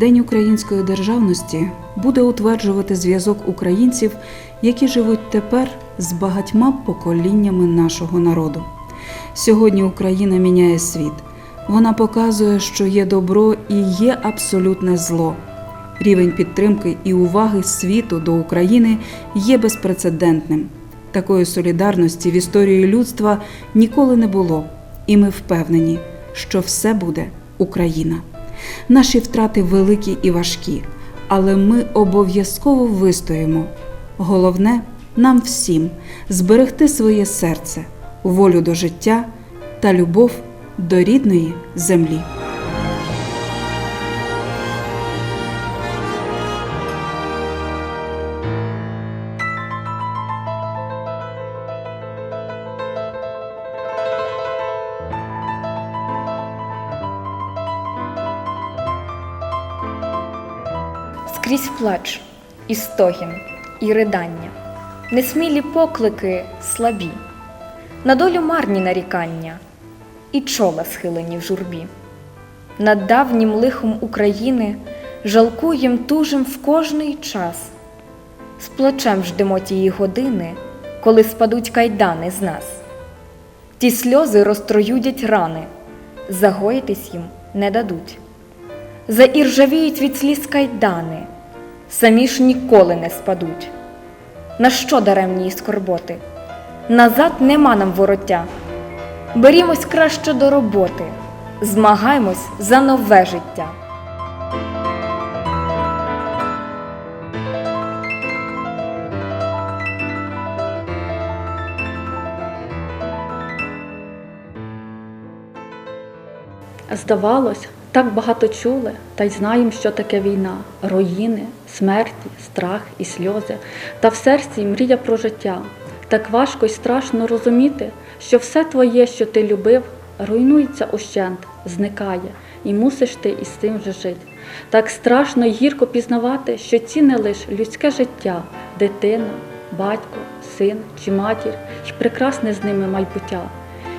День української державності буде утверджувати зв'язок українців, які живуть тепер з багатьма поколіннями нашого народу. Сьогодні Україна міняє світ. Вона показує, що є добро і є абсолютне зло. Рівень підтримки і уваги світу до України є безпрецедентним. Такої солідарності в історії людства ніколи не було, і ми впевнені, що все буде Україна. Наші втрати великі і важкі, але ми обов'язково вистоїмо. Головне нам всім зберегти своє серце, волю до життя та любов до рідної землі. Скрізь плач, і стогін, і ридання, несмілі поклики слабі, на долю марні нарікання, і чола схилені в журбі. Над давнім лихом України жалкуєм тужим в кожний час. З плачем ждемо тії години, коли спадуть кайдани з нас. Ті сльози розтроюдять рани, загоїтись їм не дадуть заіржавіють від сліз кайдани, самі ж ніколи не спадуть. На що даремні скорботи? Назад нема нам вороття. Берімось краще до роботи, змагаймось за нове життя. Здавалось, так багато чули, та й знаємо, що таке війна, руїни, смерті, страх і сльози, та в серці мрія про життя. Так важко й страшно розуміти, що все твоє, що ти любив, руйнується ущент, зникає, і мусиш ти із цим вже жити. Так страшно й гірко пізнавати, що ціне лиш людське життя, дитина, батько, син чи матір, і прекрасне з ними майбуття.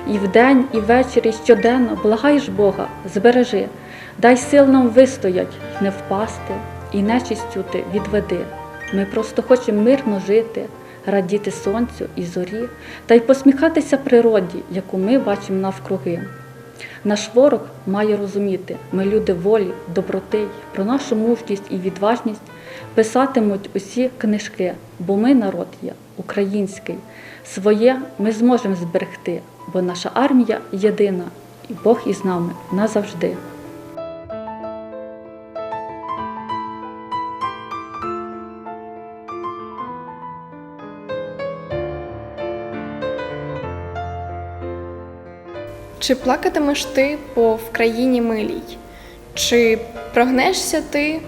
І вдень, і ввечері, і щоденно благаєш Бога, збережи, дай сил нам вистоять, не впасти, і нечистю ти відведи. Ми просто хочемо мирно жити, радіти сонцю і зорі, та й посміхатися природі, яку ми бачимо навкруги. Наш ворог має розуміти, ми люди волі, доброти, про нашу мужність і відважність писатимуть усі книжки, бо ми народ є український. Своє ми зможемо зберегти, бо наша армія єдина, і Бог із нами назавжди. Чи плакатимеш ти по в країні милій? Чи прогнешся ти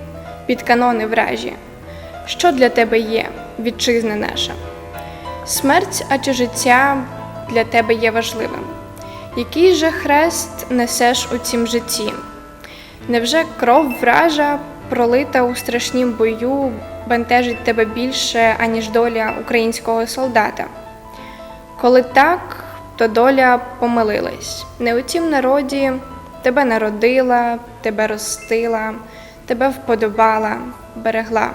під канони вражі? Що для тебе є, вітчизна наша? Смерть, а чи життя для тебе є важливим? Який же хрест несеш у цім житті? Невже кров вража, пролита у страшнім бою, бентежить тебе більше, аніж доля українського солдата? Коли так, то доля помилилась. Не у тім народі тебе народила, тебе ростила, тебе вподобала, берегла.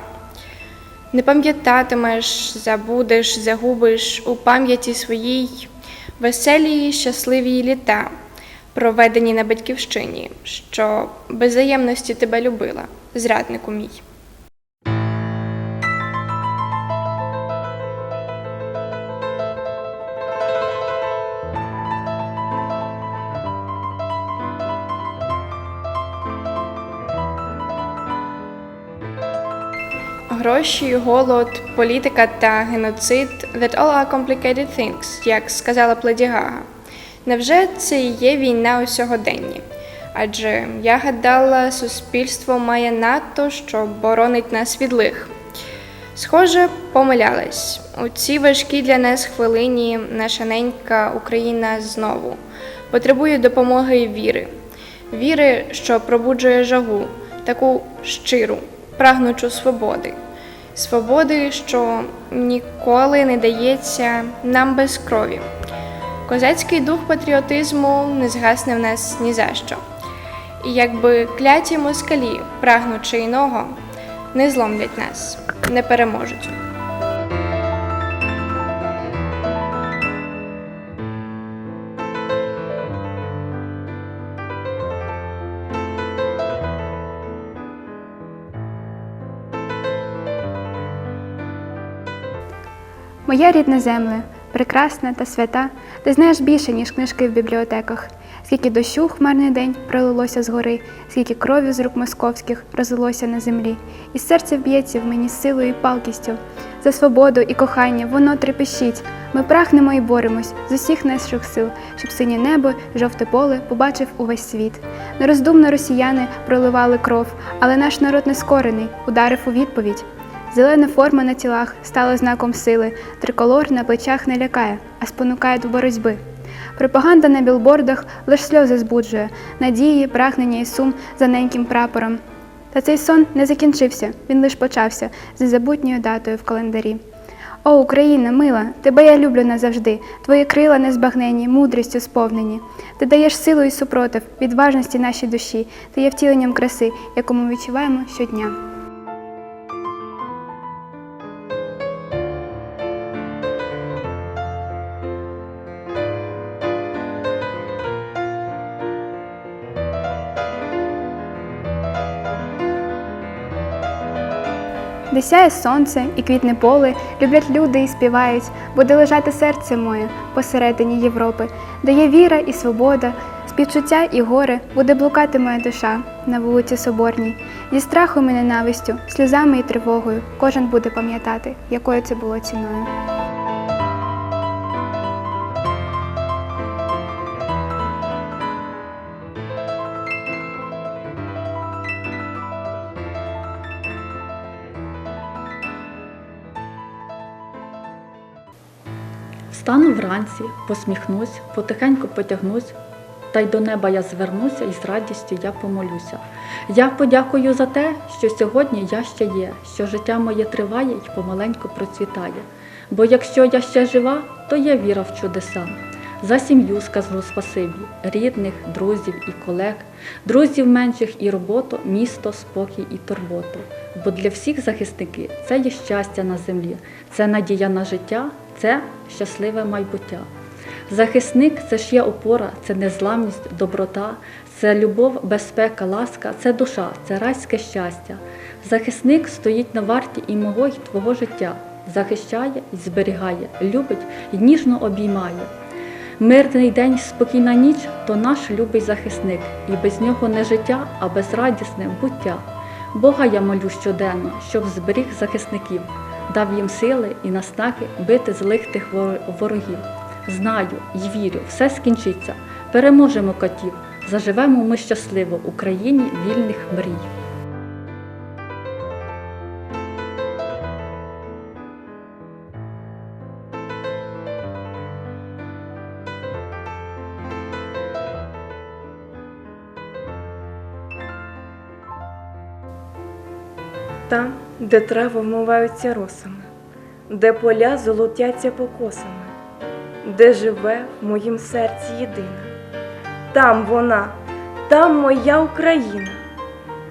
Не пам'ятатимеш, забудеш, загубиш у пам'яті своїй веселі щасливі літа, проведені на батьківщині, що без взаємності тебе любила, зраднику мій. Гроші, голод, політика та геноцид that all are complicated things, як сказала б Леді Гага. Невже це і є війна у сьогоденні? Адже я гадала, суспільство має надто, що боронить нас від лих. Схоже, помилялась. У цій важкій для нас хвилині наша ненька Україна знову потребує допомоги і віри. Віри, що пробуджує жагу, таку щиру, прагнучу свободи. Свободи, що ніколи не дається нам без крові. Козацький дух патріотизму не згасне в нас ні за що. І якби кляті москалі, прагнучи іного, не зломлять нас, не переможуть. Моя рідна земля, прекрасна та свята, ти знаєш більше, ніж книжки в бібліотеках. Скільки дощу хмарний день пролилося з гори, скільки крові з рук московських розлилося на землі, і серце вб'ється в мені силою і палкістю. За свободу і кохання воно трепещить. Ми прагнемо і боремось з усіх наших сил, щоб синє небо, жовте поле побачив увесь світ. Нероздумно росіяни проливали кров, але наш народ не скорений, ударив у відповідь. Зелена форма на тілах стала знаком сили, триколор на плечах не лякає, а спонукає до боротьби. Пропаганда на білбордах лиш сльози збуджує, надії, прагнення і сум за неньким прапором. Та цей сон не закінчився, він лиш почався з незабутньою датою в календарі. О, Україна, мила, тебе я люблю назавжди, твої крила незбагнені, мудрістю сповнені. Ти даєш силу і супротив, відважності нашій душі, ти є втіленням краси, яку ми відчуваємо щодня. Де сяє сонце і квітне поле, люблять люди і співають, буде лежати серце моє посередині Європи, де є віра і свобода, співчуття і горе, буде блукати моя душа на вулиці Соборній. Зі страхом і ненавистю, сльозами і тривогою, кожен буде пам'ятати, якою це було ціною. Встану вранці, посміхнусь, потихеньку потягнусь, та й до неба я звернуся і з радістю я помолюся. Я подякую за те, що сьогодні я ще є, що життя моє триває і помаленьку процвітає. Бо якщо я ще жива, то є віра в чудеса. За сім'ю скажу спасибі, рідних, друзів і колег, друзів менших і роботу, місто, спокій і турботу. Бо для всіх захисники це є щастя на землі, це надія на життя, це щасливе майбуття. Захисник це ж є опора, це незламність, доброта, це любов, безпека, ласка, це душа, це райське щастя. Захисник стоїть на варті і мого, й твого життя, захищає і зберігає, любить і ніжно обіймає. Мирний день, спокійна ніч то наш любий захисник, і без нього не життя, а безрадісне буття. Бога я молю щоденно, щоб зберіг захисників, дав їм сили і наснаги бити злих тих ворогів. Знаю і вірю, все скінчиться, переможемо котів, заживемо ми щасливо у країні вільних мрій. Там, де трави вмиваються росами, де поля золотяться покосами, де живе в моїм серці єдина. Там вона, там моя Україна.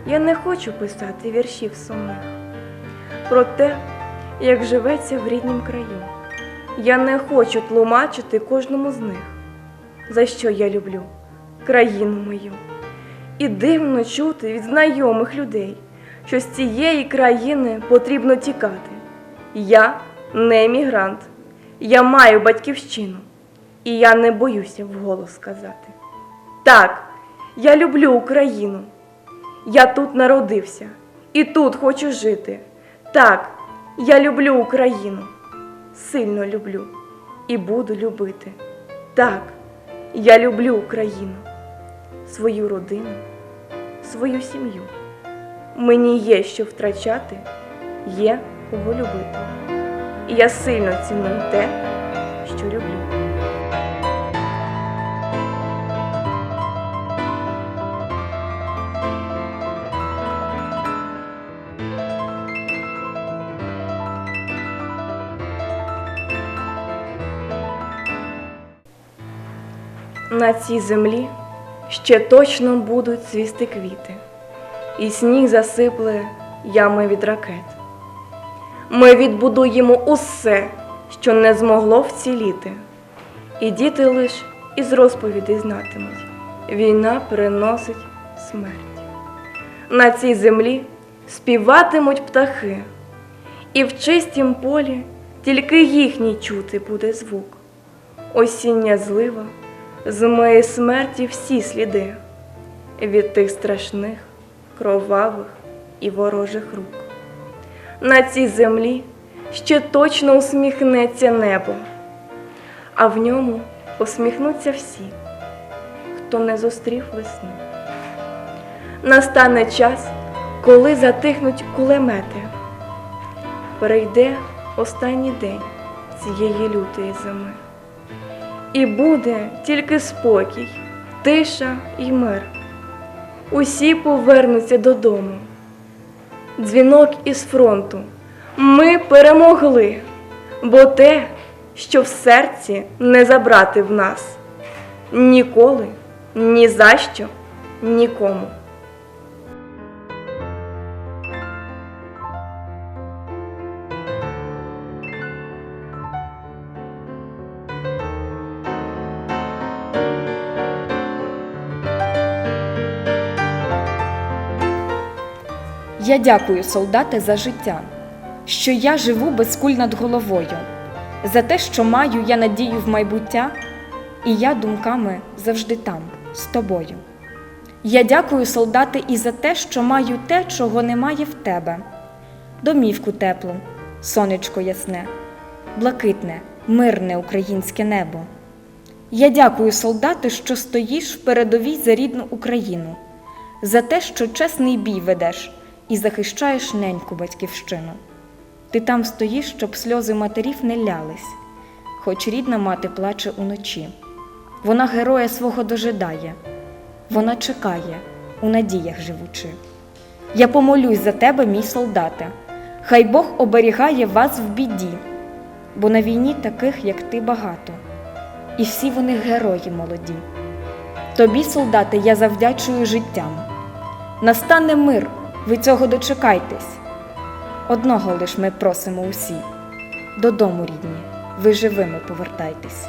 Я не хочу писати віршів сумних про те, як живеться в ріднім краю. Я не хочу тлумачити кожному з них, за що я люблю країну мою. І дивно чути від знайомих людей, що з цієї країни потрібно тікати. Я не емігрант, я маю батьківщину, і я не боюся вголос сказати. Так, я люблю Україну. Я тут народився і тут хочу жити. Так, я люблю Україну, сильно люблю і буду любити. Так, я люблю Україну, свою родину, свою сім'ю. Мені є що втрачати, є кого любити. І я сильно ціную те, що люблю. На цій землі ще точно будуть цвісти квіти, і сніг засипле ями від ракет. Ми відбудуємо усе, що не змогло вціліти, і діти лиш із розповідей знатимуть. Війна приносить смерть. На цій землі співатимуть птахи, і в чистім полі тільки їхній чути буде звук. Осіння злива змиє смерті всі сліди від тих страшних, кровавих і ворожих рук. На цій землі ще точно усміхнеться небо, а в ньому посміхнуться всі, хто не зустрів весни. Настане час, коли затихнуть кулемети. Прийде останній день цієї лютої зими. І буде тільки спокій, тиша і мир. Усі повернуться додому. Дзвінок із фронту. Ми перемогли, бо те, що в серці не забрати в нас. Ніколи, ні за що, нікому. Я дякую, солдати, за життя, що я живу без куль над головою, за те, що маю я надію в майбуття, і я думками завжди там, з тобою. Я дякую, солдати, і за те, що маю те, чого немає в тебе, домівку теплу, сонечко ясне, блакитне, мирне українське небо. Я дякую, солдати, що стоїш в передовій за рідну Україну, за те, що чесний бій ведеш і захищаєш неньку батьківщину. Ти там стоїш, щоб сльози матерів не лялись, хоч рідна мати плаче уночі. Вона героя свого дожидає, вона чекає, у надіях живучи. Я помолюсь за тебе, мій солдате, хай Бог оберігає вас в біді, бо на війні таких, як ти, багато, і всі вони герої молоді. Тобі, солдати, я завдячую життям. Настане мир, ви цього дочекайтесь. Одного лиш ми просимо усі. Додому, рідні, ви живими повертайтесь.